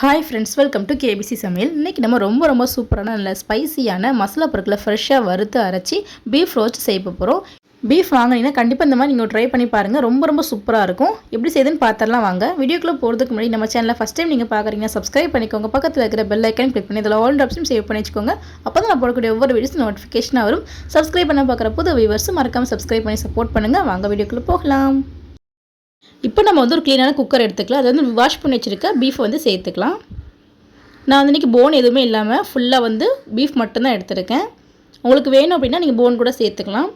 Hi friends welcome to KBC சமையல் இன்றைக்கி நம்ம ரொம்ப ரொம்ப சூப்பரான நல்ல ஸ்பைசியான மசாலா பொருட்களை ஃப்ரெஷ்ஷாக வறுத்து அரைச்சி பீஃப் ரோஸ்ட் செய்ய போகிறோம் பீஃப் வாங்கினீங்கன்னா கண்டிப்பாக இந்த மாதிரி நீங்கள் ட்ரை பண்ணி பாருங்கள் ரொம்ப ரொம்ப சூப்பராக இருக்கும். எப்படி செய்யுதுன்னு பார்த்துடலாம் வாங்க. வீடியோக்குள்ளே போகிறதுக்கு முன்னாடி நம்ம சேனலில் ஃபஸ்ட் டைம் நீங்கள் பார்க்குறீங்க சப்ஸ்கிரைப் பண்ணிக்கோங்க. பக்கத்தில் இருக்கிற பெல் ஐக்கன் கிளிக் பண்ணி இதில் ஆல் ஆப்ஷன் சேவ் பண்ணி வச்சுக்கோங்க. அப்போ தான் நான் போடக்கூடிய ஒவ்வொரு வீடியோஸ் நோட்டிஃபிகேஷனாக வரும். சப்ஸ்கிரைப் பண்ண பார்க்குற புது வியூவர்ஸும் மறக்காமல் சப்ஸ்கிரைப் பண்ணி சப்போர்ட் பண்ணுங்கள் வாங்க வீடியோக்குள்ளே போகலாம். இப்போ நம்ம வந்து ஒரு க்ளீனான குக்கர் எடுத்துக்கலாம். அதை வந்து வாஷ் பண்ணி வச்சுருக்க பீஃப் வந்து சேர்த்துக்கலாம். நான் வந்து இன்றைக்கி போன் எதுவுமே இல்லாமல் ஃபுல்லாக வந்து பீஃப் மட்டும்தான் எடுத்திருக்கேன். உங்களுக்கு வேணும் அப்படின்னா நீங்கள் போன் கூட சேர்த்துக்கலாம்.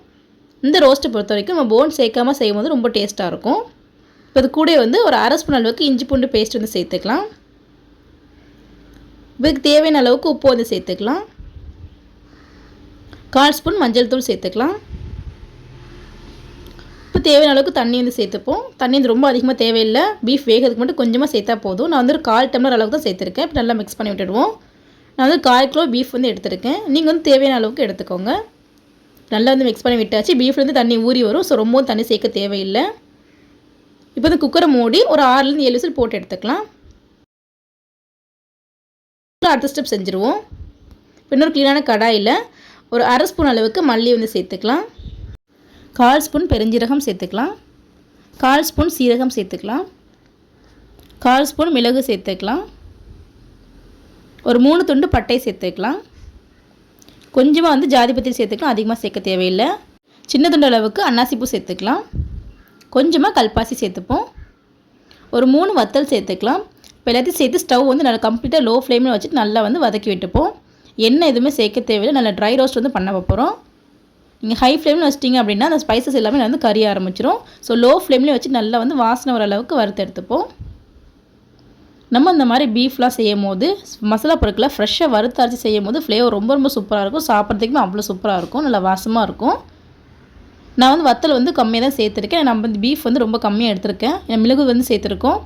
இந்த ரோஸ்ட்டை பொறுத்த வரைக்கும் நம்ம போன் சேர்க்காமல் செய்யும் போது ரொம்ப டேஸ்ட்டாக இருக்கும். இப்போ இது கூட வந்து ஒரு அரை ஸ்பூன் அளவுக்கு இஞ்சி பூண்டு பேஸ்ட் வந்து சேர்த்துக்கலாம். இதுக்கு தேவையான அளவுக்கு உப்பு வந்து சேர்த்துக்கலாம். கால் ஸ்பூன் மஞ்சள் தூள் சேர்த்துக்கலாம். தேவையான அளவுக்கு தண்ணி வந்து சேர்த்துப்போம். தண்ணி வந்து ரொம்ப அதிகமாக தேவையில்லை. பீஃப் வேகிறதுக்கு மட்டும் கொஞ்சமாக சேர்த்தா போதும். நான் வந்து ஒரு கால் டம்ளர் அளவுக்கு தான் சேர்த்துருக்கேன். இப்போ நல்லா மிக்ஸ் பண்ணி விட்டுடுவோம். நான் வந்து கால் கிலோ பீஃப் வந்து எடுத்திருக்கேன். நீங்கள் வந்து தேவையான அளவுக்கு எடுத்துக்கோங்க. நல்லா வந்து மிக்ஸ் பண்ணி விட்டாச்சு. பீஃப்லேருந்து தண்ணி ஊறி வரும். ஸோ ரொம்பவும் தண்ணி சேர்க்க தேவையில்லை. இப்போ வந்து குக்கரை மூடி ஒரு ஆறுலேருந்து ஏழு விசில் போட்டு எடுத்துக்கலாம். அடுத்த ஸ்டெப் செஞ்சுருவோம். இன்னொரு க்ளீனான கடாயில் ஒரு அரை ஸ்பூன் அளவுக்கு மல்லி வந்து சேர்த்துக்கலாம். கால் ஸ்பூன் பெருஞ்சீரகம் சேர்த்துக்கலாம். கால் ஸ்பூன் சீரகம் சேர்த்துக்கலாம். கால் ஸ்பூன் மிளகு சேர்த்துக்கலாம். ஒரு மூணு துண்டு பட்டை சேர்த்துக்கலாம். கொஞ்சமாக வந்து ஜாதிபத்தி சேர்த்துக்கலாம். அதிகமாக சேர்க்க தேவையில்லை. சின்ன துண்டு அளவுக்கு அன்னாசிப்பூ சேர்த்துக்கலாம். கொஞ்சமாக கல்பாசி சேர்த்துப்போம். ஒரு மூணு வத்தல் சேர்த்துக்கலாம். இப்போ எல்லாத்தையும் சேர்த்து ஸ்டவ் வந்து நல்லா கம்ப்ளீட்டாக லோ ஃப்ளேமில் வச்சுட்டு நல்லா வந்து வதக்கி விட்டுப்போம். எண்ணெய் எதுவுமே சேர்க்க தேவையில்லை. நல்லா ட்ரை ரோஸ்ட் வந்து பண்ண போகிறோம் நீங்கள் ஹை ஃப்ளேமில் வச்சிட்டிங்க அப்படின்னா அந்த ஸ்பைசஸ் எல்லாமே வந்து கறிய ஆரம்பிச்சிடும் ஸோ லோ ஃப்ளேம்லேயே வச்சு நல்லா வந்து வாசனை வர அளவுக்கு வறுத்து எடுத்துப்போம். நம்ம இந்த மாதிரி பீஃப்லாம் செய்யும் போது மசாலா பொருட்களை ஃப்ரெஷ்ஷாக வறுத்து அரைச்சி செய்யும் போது ஃப்ளேவர் ரொம்ப ரொம்ப சூப்பராக இருக்கும். சாப்பிட்றதுக்குமே அவ்வளோ சூப்பராக இருக்கும். நல்லா வாசமாக இருக்கும். நான் வந்து வத்தல் வந்து கம்மியாக தான் சேர்த்துருக்கேன். நம்ம வந்து பீஃப் வந்து ரொம்ப கம்மியாக எடுத்திருக்கேன். என் மிளகு வந்து சேர்த்துருக்கோம்.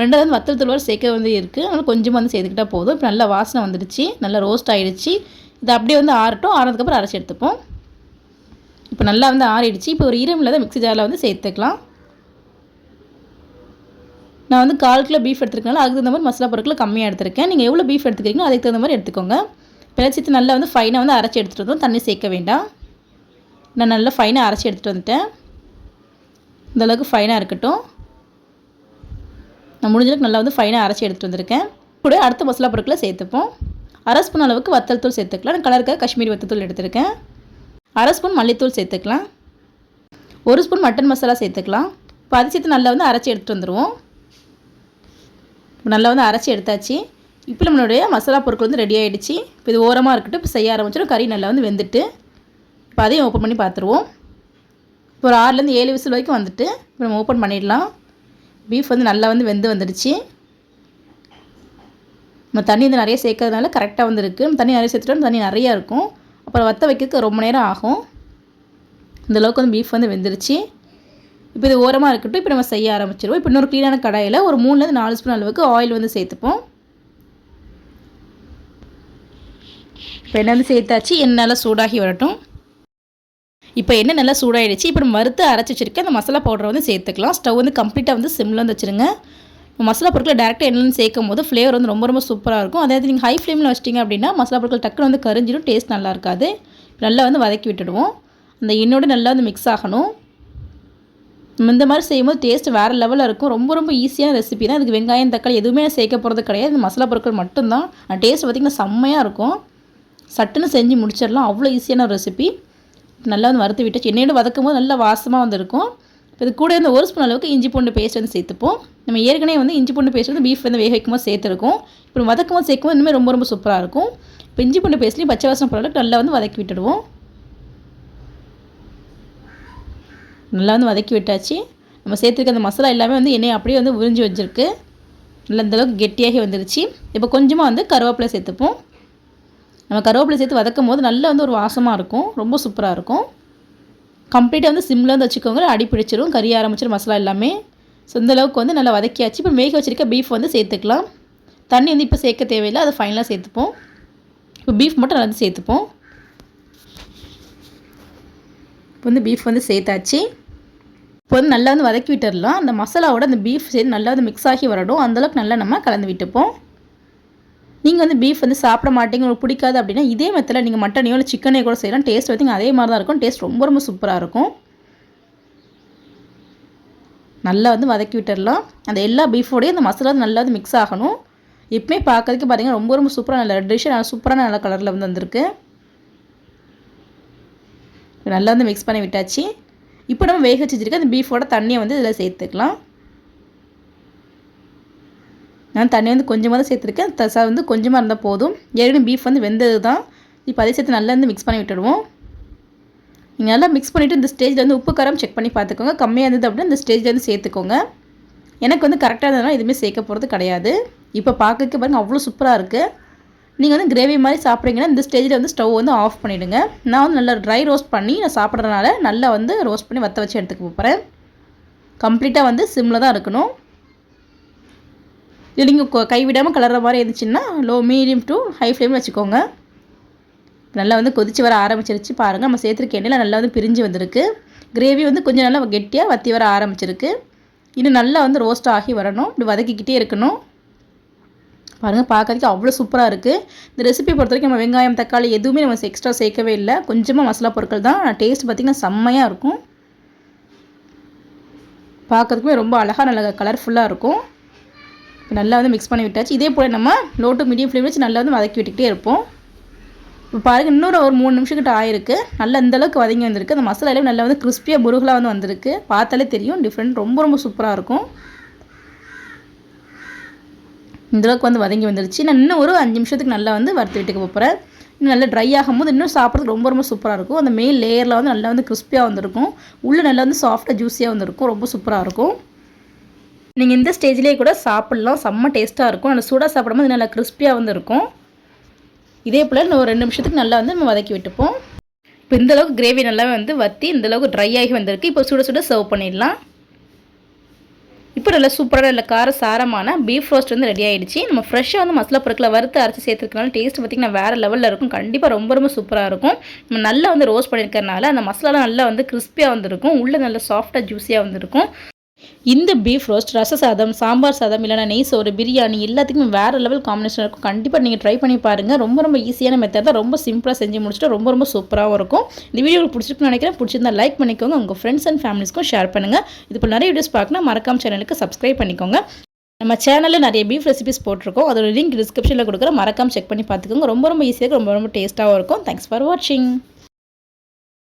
ரெண்டாவது வந்து வத்தல் தூள் சேர்க்க வந்து இருக்குது அதனால் கொஞ்சமாக வந்து சேர்த்துக்கிட்டால் போதும். இப்போ நல்லா வாசனை வந்துடுச்சு. நல்லா ரோஸ்ட் ஆகிடுச்சு இது அப்படியே வந்து ஆறட்டும். ஆறதுக்கப்புறம் அரைச்சி எடுத்துப்போம். இப்போ நல்லா வந்து ஆறிடுச்சு. இப்போ ஒரு ஈரம் தான் மிக்ஸி ஜாரில் வந்து சேர்த்துக்கலாம். நான் வந்து கால் கிலோ பீஃப் எடுத்துருக்கனால அதுக்கு தகுந்த மாதிரி மசாலா பொருட்களை கம்மியாக எடுத்திருக்கேன். நீங்கள் எவ்வளோ பீஃப் எடுத்துக்கிறீங்களோ அதுக்கு தகுந்த மாதிரி எடுத்துக்கோங்க. பிளச்சித்து நல்லா வந்து ஃபைனாக வந்து அரைச்சி எடுத்துகிட்டு வந்தோம் தண்ணி சேர்க்க வேண்டாம். நான் நல்லா ஃபைனாக அரைச்சி எடுத்துகிட்டு வந்துட்டேன். இந்தளவுக்கு ஃபைனாக இருக்கட்டும். நான் முடிஞ்சளவுக்கு நல்லா வந்து ஃபைனாக அரைச்சி எடுத்துகிட்டு வந்திருக்கேன். கூட அடுத்த மசாலா பொருட்களை சேர்த்துப்போம். அரை ஸ்பூன் அளவுக்கு வத்தல் தூள் சேர்த்துக்கலாம். நான் கலருக்காக காஷ்மீரி வத்தல் தூள் எடுத்திருக்கேன். அரை ஸ்பூன் மல்லித்தூள் சேர்த்துக்கலாம். ஒரு ஸ்பூன் மட்டன் மசாலா சேர்த்துக்கலாம். இப்போ அது சேர்த்து நல்லா வந்து அரைச்சி எடுத்துகிட்டு வந்துடுவோம் நல்லா வந்து அரைச்சி எடுத்தாச்சு. இப்போ நம்மளுடைய மசாலா பொருட்கள் வந்து ரெடி ஆகிடுச்சு இப்போ இது ஓரமாக இருக்கட்டும். இப்போ செய்ய ஆரம்பிச்சிடும். கறி நல்லா வந்து வெந்துட்டு இப்போ அதையும் ஓப்பன் பண்ணி பார்த்துருவோம். இப்போ ஒரு ஆறுலேருந்து ஏழு விசில் வரைக்கும் வந்துட்டு இப்போ நம்ம ஓப்பன் பண்ணிடலாம். பீஃப் வந்து நல்லா வந்து வெந்து வந்துடுச்சு. நம்ம தண்ணி வந்து நிறைய சேர்க்கறதுனால கரெக்டாக வந்துருக்கு நம்ம தண்ணி நிறைய சேர்த்துட்டோம். தண்ணி நிறையா இருக்கும். அப்புறம் வத்த வைக்கிறதுக்கு ரொம்ப நேரம் ஆகும். இந்தளவுக்கு வந்து பீஃப் வந்து வெந்துருச்சு. இப்போ இது ஓரமாக இருக்கட்டும் இப்போ நம்ம செய்ய ஆரம்பிச்சிருவோம். இப்போ இன்னொரு க்ளீனான கடாயில் ஒரு மூணுலேருந்து நாலு ஸ்பூன் அளவுக்கு ஆயில் வந்து சேர்த்துப்போம். இப்போ என்ன வந்து சேர்த்தாச்சு. எண்ணெய் நல்லா சூடாகி வரட்டும். இப்போ என்ன நல்லா சூடாகிடுச்சு இப்போ நம்ம வறுத்து அரைச்சி வச்சுருக்க அந்த மசாலா பவுடரை வந்து சேர்த்துக்கலாம். ஸ்டவ் வந்து கம்ப்ளீட்டாக வந்து சிம்மில் வந்து வச்சுருங்க. மசாலா பொருட்களை டேரெக்டாக எண்ணெய் சேர்க்கும் போது ஃப்ளேவர் வந்து ரொம்ப ரொம்ப சூப்பராக இருக்கும். அதாவது நீங்கள் ஹை ஃப்ளேமில் வச்சிட்டிங்க அப்படின்னா மசாலா பொருட்கள் டக்குன்னு வந்து கரிஞ்சிடும் டேஸ்ட் நல்லா இருக்காது. நல்லா வந்து வதக்கி விட்டுடுவோம். அந்த எண்ணோடு நல்லா வந்து மிக்ஸ் ஆகணும். இந்த மாதிரி செய்யும்போது டேஸ்ட் வேறு லெவலில் இருக்கும். ரொம்ப ரொம்ப ஈஸியான ரெசிபி தான். இதுக்கு வெங்காயம் தக்காளி எதுவுமே சேர்க்க போகிறது கிடையாது. இந்த மசாலா பொருட்கள் மட்டும்தான். டேஸ்ட் பார்த்திங்கன்னா செம்மையாக இருக்கும். சட்டுன்னு செஞ்சு முடிச்சிடலாம். அவ்வளோ ஈஸியான ரெசிபி நல்லா வந்து வறுத்து விட்டு எண்ணெயோடு வதக்கும் போது நல்லா வாசமாக வந்துருக்கும் இப்போ இது கூட இந்த ஒரு ஸ்பூன் அளவுக்கு இஞ்சி பூண்டு பேஸ்ட் வந்து சேர்த்துப்போம். நம்ம ஏற்கனவே வந்து இஞ்சி பூண்டு பேஸ்ட் வந்து பீஃப் வந்து வேக வைக்கும்போது சேர்த்துருக்கோம். இப்போ வதக்கும் போது சேர்க்கும் இனிமேல் ரொம்ப ரொம்ப சூப்பராக இருக்கும். இப்போ இஞ்சி பூண்டு பேஸ்ட்லேயும் பச்சை வாசனை அளவுக்கு நல்லா வந்து வதக்கி விட்டுடுவோம். நல்லா வந்து வதக்கி விட்டாச்சு. நம்ம சேர்த்துருக்க அந்த மசாலா எல்லாமே வந்து எண்ணெய் அப்படியே வந்து உறிஞ்சி வச்சிருக்கு. நல்லா இந்தளவுக்கு கெட்டியாகி வந்துருச்சு. இப்போ கொஞ்சமாக வந்து கருவேப்பிலை சேர்த்துப்போம். நம்ம கருவேப்பிலை சேர்த்து வதக்கும் போது நல்லா வந்து ஒரு வாசமாக இருக்கும். ரொம்ப சூப்பராக இருக்கும். கம்ப்ளீட்டாக வந்து சிம்மில் வந்து வச்சுக்கோங்க. அடி பிடிச்சிரும் கறி ஆரம்பிச்சிடும் மசாலா எல்லாமே. ஸோ இந்தளவுக்கு வந்து நல்லா வதக்கியாச்சு. இப்போ மேய்க்க வச்சுருக்க பீஃப் வந்து சேர்த்துக்கலாம். தண்ணி வந்து இப்போ சேர்க்க தேவையில்லை. அதை ஃபைனலாக சேர்த்துப்போம். இப்போ பீஃப் மட்டும் நல்லா சேர்த்துப்போம். இப்போ வந்து பீஃப் வந்து சேர்த்தாச்சு. இப்போ வந்து நல்லா வந்து வதக்கி விட்டுடலாம். அந்த மசாலாவோட அந்த பீஃப் சேர்த்து நல்லா வந்து மிக்ஸ் ஆகி வரணும் அந்தளவுக்கு நல்லா நம்ம கலந்து விட்டுப்போம். நீங்கள் வந்து பீஃப் வந்து சாப்பிட மாட்டீங்க உங்களுக்கு பிடிக்காது அப்படின்னா இதே மெத்தில் நீங்கள் மட்டனையோ இல்லை சிக்கனையோ கூட செய்யலாம். டேஸ்ட் வந்து அதே மாதிரி தான் இருக்கும். டேஸ்ட் ரொம்ப ரொம்ப சூப்பராக இருக்கும். நல்லா வந்து வதக்கி விட்டுடலாம் அந்த எல்லா பீஃபோடையும் அந்த மசாலா நல்லா வந்து மிக்ஸ் ஆகணும். எப்பவுமே பார்க்கறதுக்கு பார்த்தீங்கன்னா ரொம்ப ரொம்ப சூப்பராக நல்ல டிஷ் சூப்பரான நல்ல கலரில் வந்து வந்திருக்கு. நல்லா வந்து மிக்ஸ் பண்ணி விட்டாச்சு. இப்போ நம்ம வேக வச்சுருக்க அந்த பீஃபோட தண்ணியை வந்து இதில் சேர்த்துக்கலாம். நான் தண்ணி வந்து கொஞ்சமாக தான் சேர்த்துருக்கேன். தசா வந்து கொஞ்சமாக இருந்தால் போதும். ஏற்கனவே பீஃப் வந்து வெந்தது தான் இப்போ அதே சேர்த்து நல்லா வந்து மிக்ஸ் பண்ணி விட்டுடுவோம். நீங்கள் நல்லா மிக்ஸ் பண்ணிவிட்டு இந்த ஸ்டேஜில் வந்து உப்பு காரம் செக் பண்ணி பார்த்துக்கோங்க. கம்மியாக இருந்தது அப்படின்னா இந்த ஸ்டேஜில் வந்து சேர்த்துக்கோங்க. எனக்கு வந்து கரெக்டாக இருந்ததுனால எதுவுமே சேர்க்க போகிறது கிடையாது. இப்போ பார்க்க பாருங்கள் அவ்வளோ சூப்பராக இருக்குது நீங்கள் வந்து கிரேவி மாதிரி சாப்பிட்றீங்கன்னா இந்த ஸ்டேஜில் வந்து ஸ்டவ் வந்து ஆஃப் பண்ணிவிடுங்க நான் வந்து நல்லா ட்ரை ரோஸ்ட் பண்ணி நான் சாப்பிட்றதுனால நல்லா வந்து ரோஸ்ட் பண்ணி வற்ற வச்சு எடுத்துக்க போகிறேன் கம்ப்ளீட்டாக வந்து சிம்மில் தான் இருக்கணும். இது கைவிடாமல் கலர்ற மாதிரி இருந்துச்சுன்னா low medium to high flame வச்சுக்கோங்க. நல்லா வந்து கொதித்து வர ஆரம்பிச்சிருச்சு பாருங்கள் நம்ம சேர்த்துருக்க எண்ணெயில் நல்லா வந்து பிரிஞ்சு வந்திருக்கு. கிரேவி வந்து கொஞ்சம் நல்லா கெட்டியாக வற்றி வர ஆரம்பிச்சிருக்கு. இன்னும் நல்லா வந்து ரோஸ்ட் ஆகி வரணும். இப்படி வதக்கிக்கிட்டே இருக்கணும். பாருங்கள் பார்க்கறதுக்கு அவ்வளோ சூப்பராக இருக்குது இந்த ரெசிபி பொறுத்த வரைக்கும் நம்ம வெங்காயம் தக்காளி எதுவுமே நம்ம எக்ஸ்ட்ரா சேர்க்கவே இல்லை. கொஞ்சமாக மசாலா பொருட்கள் தான். டேஸ்ட் பார்த்திங்கன்னா செம்மையாக இருக்கும். பார்க்கறதுக்குமே ரொம்ப அழகாக நல்ல கலர்ஃபுல்லாக இருக்கும். நல்லா வந்து மிக்ஸ் பண்ணி விட்டாச்சு. இதே போல் நம்ம லோ டு மீடியம் ஃப்ளேம் வச்சு நல்லா வந்து வதக்கி விட்டுக்கிட்டே இருப்போம். இப்போ பாருங்கள் இன்னொரு ஒரு மூணு நிமிஷக்கிட்ட ஆயிருக்கு. நல்லா இந்தளவுக்கு வதங்கி வந்திருக்கு. அந்த மசாலா எல்லாம் நல்லா வந்து கிறிஸ்பியாக முருகலாக வந்து வந்திருக்கு. பார்த்தாலே தெரியும் டிஃப்ரெண்ட் ரொம்ப ரொம்ப சூப்பராக இருக்கும். இந்தளவுக்கு வந்து வதங்கி வந்துருச்சு. நான் இன்னும் ஒரு அஞ்சு நிமிஷத்துக்கு நல்லா வந்து வறுத்து விட்டுக்க போகிறேன் இன்னும் நல்லா ட்ரை ஆகும்போது இன்னும் சாப்பிட்றதுக்கு ரொம்ப ரொம்ப சூப்பராக இருக்கும். அந்த மெயின் லேயரில் வந்து நல்லா வந்து கிறிஸ்பியாக வந்திருக்கும். உள்ளே நல்லா வந்து சாஃப்டாக ஜூஸியாக வந்துருக்கும். ரொம்ப சூப்பராக இருக்கும். நீங்கள் இந்த ஸ்டேஜ்லேயே கூட சாப்பிட்லாம். செம்ம டேஸ்ட்டாக இருக்கும். அந்த சூடாக சாப்பிடும்போது நல்லா கிறிஸ்பியாக வந்து இருக்கும். இதே போல் இன்னும் ஒரு ரெண்டு நிமிஷத்துக்கு நல்லா வந்து நம்ம வதக்கி விட்டுப்போம். இப்போ இந்தளவுக்கு கிரேவி நல்லா வந்து வற்றி இந்தளவுக்கு ட்ரை ஆகி வந்திருக்கு. இப்போ சுட சுட சர்வ் பண்ணிடலாம். இப்போ நல்லா சூப்பரான நல்ல கார சாரமான பீஃப் ரோஸ்ட் வந்து ரெடி ஆகிடுச்சு நம்ம ஃப்ரெஷ்ஷாக வந்து மசாலா பொருட்களை வறுத்து அரைச்சி சேர்த்துருக்கனால டேஸ்ட் பார்த்திங்கன்னா வேறு லெவலில் இருக்கும். கண்டிப்பாக ரொம்ப ரொம்ப சூப்பராக இருக்கும். நம்ம நல்லா வந்து ரோஸ்ட் பண்ணியிருக்கறனால அந்த மசாலாலாம் நல்லா வந்து கிறிஸ்பியாக வந்துருக்கும். உள்ளே நல்லா சாஃப்டாக ஜூஸியாக வந்துருக்கும். இந்த பீஃப் ரோஸ்ட் ரச சாதம் சாம்பார் சாதம் இல்லைனா நெய் சோறு பிரியாணி எல்லாத்துக்குமே வேறு லெவல் காம்பினேஷன் இருக்கும். கண்டிப்பாக நீங்கள் ட்ரை பண்ணி பாருங்கள் ரொம்ப ரொம்ப ஈஸியான மெத்தட் தான். ரொம்ப சிம்பிளாக செஞ்சு முடிச்சுட்டு ரொம்ப ரொம்ப சூப்பராகவும் இருக்கும். இந்த வீடியோ பிடிச்சிருக்குன்னு நினைக்கிறேன். பிடிச்சிருந்தா லைக் பண்ணிக்கோங்க. உங்கள் ஃப்ரெண்ட்ஸ் அண்ட் ஃபேமிலிஸ்க்கும் ஷேர் பண்ணுங்கள் இது போல் நிறைய வீடியோஸ் பார்க்கணும் மறக்காம சேனலுக்கு சப்ஸ்கிரைப் பண்ணிக்கோங்க. நம்ம சேனலில் நிறைய பீஃப் ரெசிபிஸ் போட்டிருக்கோம். அதோட லிங்க் டிஸ்கிரிப்ஷனில் கொடுக்குற மறக்காம செக் பண்ணி பார்த்துக்கோங்க. ரொம்ப ரொம்ப ஈஸியாக ரொம்ப ரொம்ப டேஸ்ட்டாகவும் இருக்கும். தேங்க்ஸ் ஃபார் வாட்சிங்